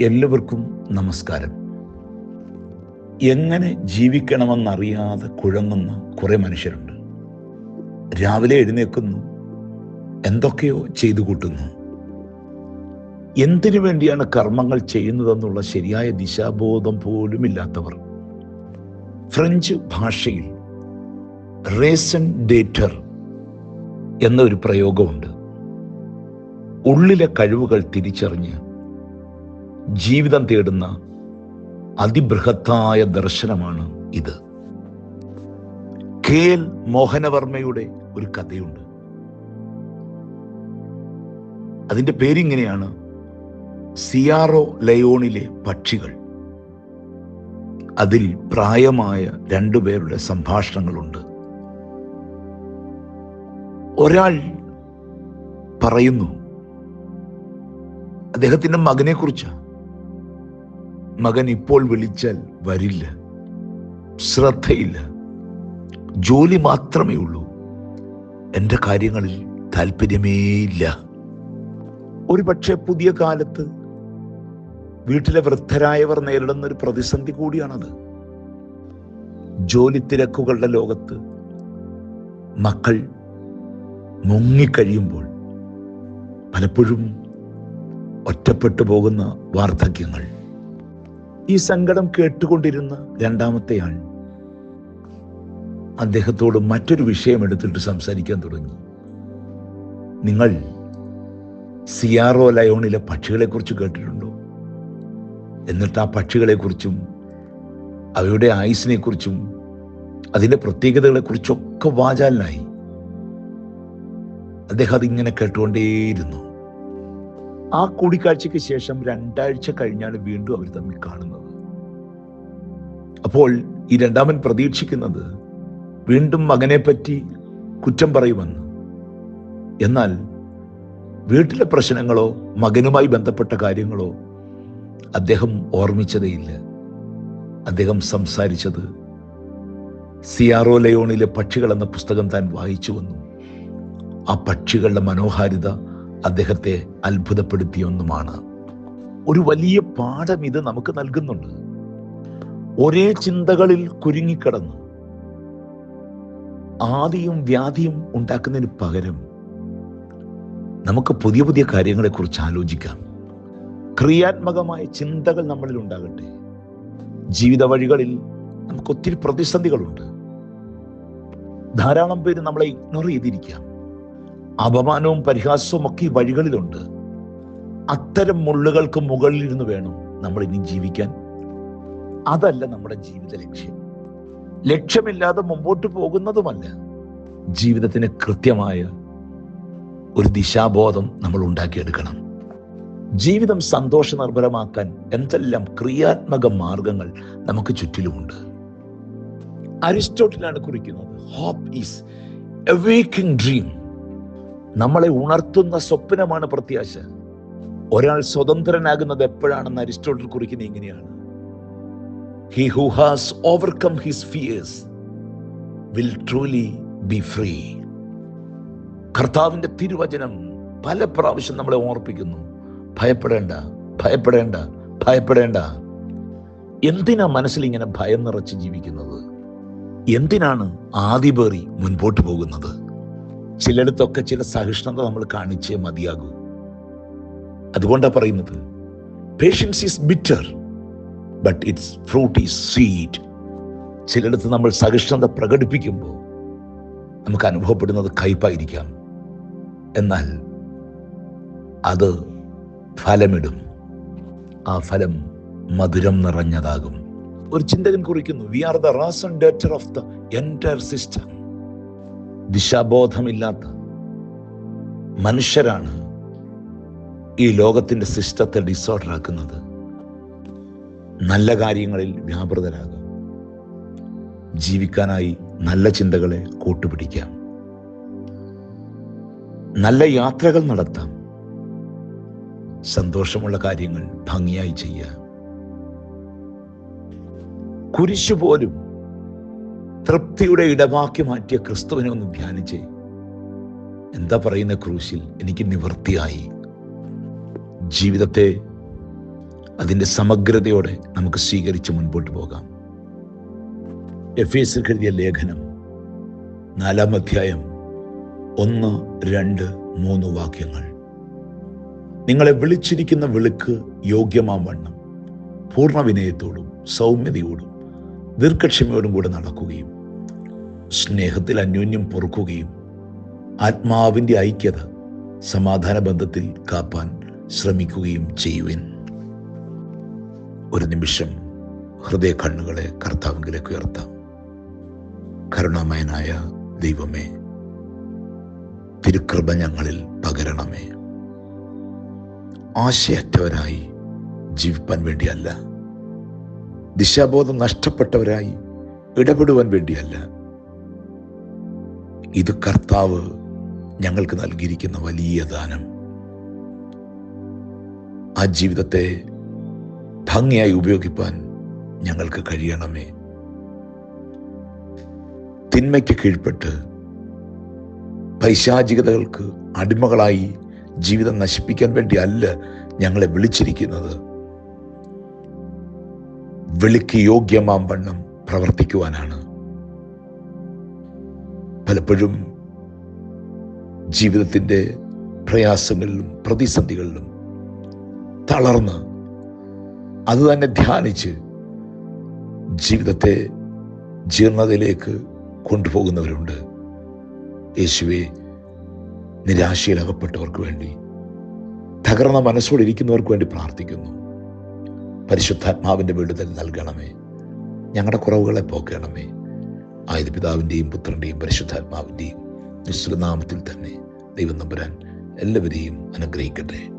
എല്ലാവർക്കും നമസ്കാരം. എങ്ങനെ ജീവിക്കണമെന്നറിയാതെ കുഴങ്ങുന്ന കുറെ മനുഷ്യരുണ്ട്. രാവിലെ എഴുന്നേൽക്കുന്നു എന്തൊക്കെയോ ചെയ്തു കൂട്ടുന്നു. എന്തിനു വേണ്ടിയാണ് കർമ്മങ്ങൾ ചെയ്യുന്നതെന്നുള്ള ശരിയായ ദിശാബോധം പോലും ഇല്ലാത്തവർ ഫ്രഞ്ച് ഭാഷയിൽ റേസൺ ഡേറ്റർ എന്നൊരു പ്രയോഗമുണ്ട്. ഉള്ളിലെ കഴിവുകൾ തിരിച്ചറിഞ്ഞ് ജീവിതം തേടുന്ന അതിബൃഹത്തായ ദർശനമാണ് ഇത്. കെ എൽ മോഹനവർമ്മയുടെ ഒരു കഥയുണ്ട്. അതിന്റെ പേരിങ്ങനെയാണ് സിയാറോ ലയോണിലെ പക്ഷികൾ. അതിൽ പ്രായമായ രണ്ടുപേരുടെ സംഭാഷണങ്ങളുണ്ട്. ഒരാൾ പറയുന്നു അദ്ദേഹത്തിന്റെ മകനെ കുറിച്ചാണ് മകൻ ഇപ്പോൾ വിളിച്ചാൽ വരില്ല ശ്രദ്ധയില്ല. ജോലി മാത്രമേ ഉള്ളൂ. എന്റെ കാര്യങ്ങളിൽ താല്പര്യമേയില്ല ഒരു പക്ഷേ പുതിയ കാലത്ത് വീട്ടിലെ വൃദ്ധരായവർ നേരിടുന്ന ഒരു പ്രതിസന്ധി കൂടിയാണത്. ജോലി തിരക്കുകളുടെ ലോകത്ത് മക്കൾ മുങ്ങിക്കഴിയുമ്പോൾ പലപ്പോഴും ഒറ്റപ്പെട്ടു പോകുന്ന വാർദ്ധക്യങ്ങൾ. ഈ സങ്കടം കേട്ടുകൊണ്ടിരുന്ന രണ്ടാമത്തെ ആൾ അദ്ദേഹത്തോട് മറ്റൊരു വിഷയം എടുത്തിട്ട് സംസാരിക്കാൻ തുടങ്ങി. നിങ്ങൾ സിയാറോ ലയോണിലെ പക്ഷികളെ കുറിച്ച് കേട്ടിട്ടുണ്ടോ? എന്നിട്ട് ആ പക്ഷികളെ കുറിച്ചും അവയുടെ ആയുസിനെ കുറിച്ചും അതിന്റെ പ്രത്യേകതകളെ കുറിച്ചൊക്കെ വാചാലിനായി. അദ്ദേഹം അതിങ്ങനെ കേട്ടുകൊണ്ടേയിരുന്നു. ആ കൂടിക്കാഴ്ചയ്ക്ക് ശേഷം രണ്ടാഴ്ച കഴിഞ്ഞാണ് വീണ്ടും അവർ തമ്മിൽ കാണുന്നത്. അപ്പോൾ ഈ രണ്ടാമൻ പ്രതീക്ഷിക്കുന്നത് വീണ്ടും മകനെ പറ്റി കുറ്റം പറയുമെന്ന്. എന്നാൽ വീട്ടിലെ പ്രശ്നങ്ങളോ മകനുമായി ബന്ധപ്പെട്ട കാര്യങ്ങളോ അദ്ദേഹം ഓർമ്മിച്ചതേയില്ല. അദ്ദേഹം സംസാരിച്ചത് സിയാറോ ലയോണിലെ പക്ഷികൾ എന്ന പുസ്തകം താൻ വായിച്ചു വന്നു. ആ പക്ഷികളുടെ മനോഹാരിത അദ്ദേഹത്തെ അത്ഭുതപ്പെടുത്തിയൊന്നുമാണ്. ഒരു വലിയ പാഠം ഇത് നമുക്ക് നൽകുന്നുണ്ട്. ഒരേ ചിന്തകളിൽ കുരുങ്ങിക്കിടന്നു. ആദിയും വ്യാധിയും ഉണ്ടാക്കുന്നതിന് പകരം നമുക്ക് പുതിയ പുതിയ കാര്യങ്ങളെക്കുറിച്ച് ആലോചിക്കാം. ക്രിയാത്മകമായ ചിന്തകൾ നമ്മളിൽ ഉണ്ടാകട്ടെ. ജീവിത വഴികളിൽ നമുക്ക് ഒത്തിരി പ്രതിസന്ധികളുണ്ട്. ധാരാളം പേര് നമ്മളെ ഇഗ്നോർ ചെയ്തിരിക്കാം. അപമാനവും പരിഹാസവും ഒക്കെ ഈ വഴികളിലുണ്ട്. അത്തരം മുള്ളുകൾക്ക് മുകളിലിരുന്ന് വേണം നമ്മൾ ഇനി ജീവിക്കാൻ. അതല്ല നമ്മുടെ ജീവിത ലക്ഷ്യം. ലക്ഷ്യമില്ലാതെ മുമ്പോട്ട് പോകുന്നതുമല്ല. ജീവിതത്തിന് കൃത്യമായ ഒരു ദിശാബോധം നമ്മൾ ഉണ്ടാക്കിയെടുക്കണം. ജീവിതം സന്തോഷ നിർഭരമാക്കാൻ എന്തെല്ലാം ക്രിയാത്മക മാർഗങ്ങൾ നമുക്ക് ചുറ്റിലുമുണ്ട്. അരിസ്റ്റോട്ടിലാണ് കുറിക്കുന്നത് ഹോപ്പ് ഈസ് എവേക്കിംഗ് ഡ്രീം നമ്മളെ ഉണർത്തുന്ന സ്വപ്നമാണ് പ്രത്യാശ. ഒരാൾ സ്വതന്ത്രനാകുന്നത് എപ്പോഴാണെന്ന് അരിസ്റ്റോട്ടിൽ കുറിക്കുന്നത് ഇങ്ങനെയാണ്. He who has overcome his fears will truly be free കർത്താവിന്റെ തിരുവചനം പല പ്രാവശ്യം നമ്മളെ ഓർപ്പിക്കുന്നു. ഭയപ്പെടേണ്ട ഭയപ്പെടേണ്ട ഭയപ്പെടേണ്ട. എന്തിനാ മനസ്സിൽ ഇങ്ങനെ ഭയം നിറച്ച് ജീവിക്കുന്നത്? എന്തിനാണ് ആദിപേറി മുൻപോട്ട് പോകുന്നത്? ചിലയിടത്തൊക്കെ ചില സഹിഷ്ണുത നമ്മൾ കാണിച്ചേ മതിയാകൂ. അതുകൊണ്ടാണ് പറയുന്നത് patience is bitter but its fruit is sweet ചിലയിടത്ത് നമ്മൾ സഹിഷ്ണുത പ്രകടിപ്പിക്കുമ്പോൾ നമുക്ക് അനുഭവപ്പെടുന്നത് കയ്പായിരിക്കാം. എന്നാൽ അത് ഫലമിടും. ആ ഫലം മധുരം നിറഞ്ഞതാകും. ഒരു ചിന്തകൻ കുറിക്കുന്നു we are the raison d'être of the entire system ദിശാബോധമില്ലാത്ത മനുഷ്യരാണ് ഈ ലോകത്തിന്റെ സിസ്റ്റത്തെ ഡിസോർഡർ ആക്കുന്നത്. നല്ല കാര്യങ്ങളിൽ വ്യാപൃതരാകാം. ജീവിക്കാനായി നല്ല ചിന്തകളെ കൂട്ടുപിടിക്കാം. നല്ല യാത്രകൾ നടത്താം. സന്തോഷമുള്ള കാര്യങ്ങൾ ഭംഗിയായി ചെയ്യാം. കുരിശു പോലും തൃപ്തിയുടെ ഇടമാക്കി മാറ്റിയ ക്രിസ്തുവിനെ ഒന്ന് ധ്യാനിച്ച്. എന്താ പറയുന്ന ക്രൂശിൽ എനിക്ക് നിവൃത്തിയായി. ജീവിതത്തെ അതിന്റെ സമഗ്രതയോടെ നമുക്ക് സ്വീകരിച്ച് മുൻപോട്ട് പോകാം. എഫ് എസ് എഴുതിയ ലേഖനം നാലാം അധ്യായം ഒന്ന് രണ്ട് മൂന്ന് വാക്യങ്ങൾ. നിങ്ങളെ വിളിച്ചിരിക്കുന്ന വിളിക്ക് യോഗ്യമാം വണ്ണം. പൂർണ വിനയത്തോടും സൗമ്യതയോടും ദീർഘക്ഷമയോടും കൂടെ നടക്കുകയും സ്നേഹത്തിൽ അന്യോന്യം പൊറുക്കുകയും ആത്മാവിന്റെ ഐക്യത സമാധാന ബന്ധത്തിൽ കാപ്പാൻ ശ്രമിക്കുകയും ചെയ്യുവിൻ. ഒരു നിമിഷം ഹൃദയ കണ്ണുകളെ കർത്താവിലേക്ക് ഉയർത്താം. കരുണാമയനായ ദൈവമേ തിരുകൃപ ഞങ്ങളിൽ പകരണമേ. ആശയറ്റവരായി ജീവിപ്പാൻ വേണ്ടിയല്ല ദിശാബോധം നഷ്ടപ്പെട്ടവരായി ഇടപെടുവാൻ വേണ്ടിയല്ല. ഇത് കർത്താവ് ഞങ്ങൾക്ക് നൽകിയിരിക്കുന്ന വലിയ ദാനം. ആ ജീവിതത്തെ ഭംഗിയായി ഉപയോഗിപ്പാൻ ഞങ്ങൾക്ക് കഴിയണമേ. തിന്മയ്ക്ക് കീഴ്പ്പെട്ട് പൈശാചികതകൾക്ക് അടിമകളായി ജീവിതം നശിപ്പിക്കാൻ വേണ്ടി അല്ല ഞങ്ങളെ വിളിച്ചിരിക്കുന്നത്. വിളിക്ക് യോഗ്യമാം വണ്ണം പ്രവർത്തിക്കുവാനാണ്. പലപ്പോഴും ജീവിതത്തിന്റെ പ്രയാസങ്ങളിലും പ്രതിസന്ധികളിലും തളർന്ന് അത് തന്നെ ധ്യാനിച്ച് ജീവിതത്തെ ജീർണതയിലേക്ക് കൊണ്ടുപോകുന്നവരുണ്ട്. യേശുവെ നിരാശയിലകപ്പെട്ടവർക്ക് വേണ്ടി തകർന്ന മനസ്സോടെ ഇരിക്കുന്നവർക്ക് വേണ്ടി പ്രാർത്ഥിക്കുന്നു. പരിശുദ്ധാത്മാവിന്റെ വിടുതൽ നൽകണമേ. ഞങ്ങളുടെ കുറവുകളെ പോക്കണമേ. ആയത് പിതാവിന്റെയും പുത്രന്റെയും പരിശുദ്ധാത്മാവിന്റെയും നിശ്ചിതനാമത്തിൽ തന്നെ ദൈവം നമ്പുരാൻ എല്ലാവരെയും അനുഗ്രഹിക്കട്ടെ.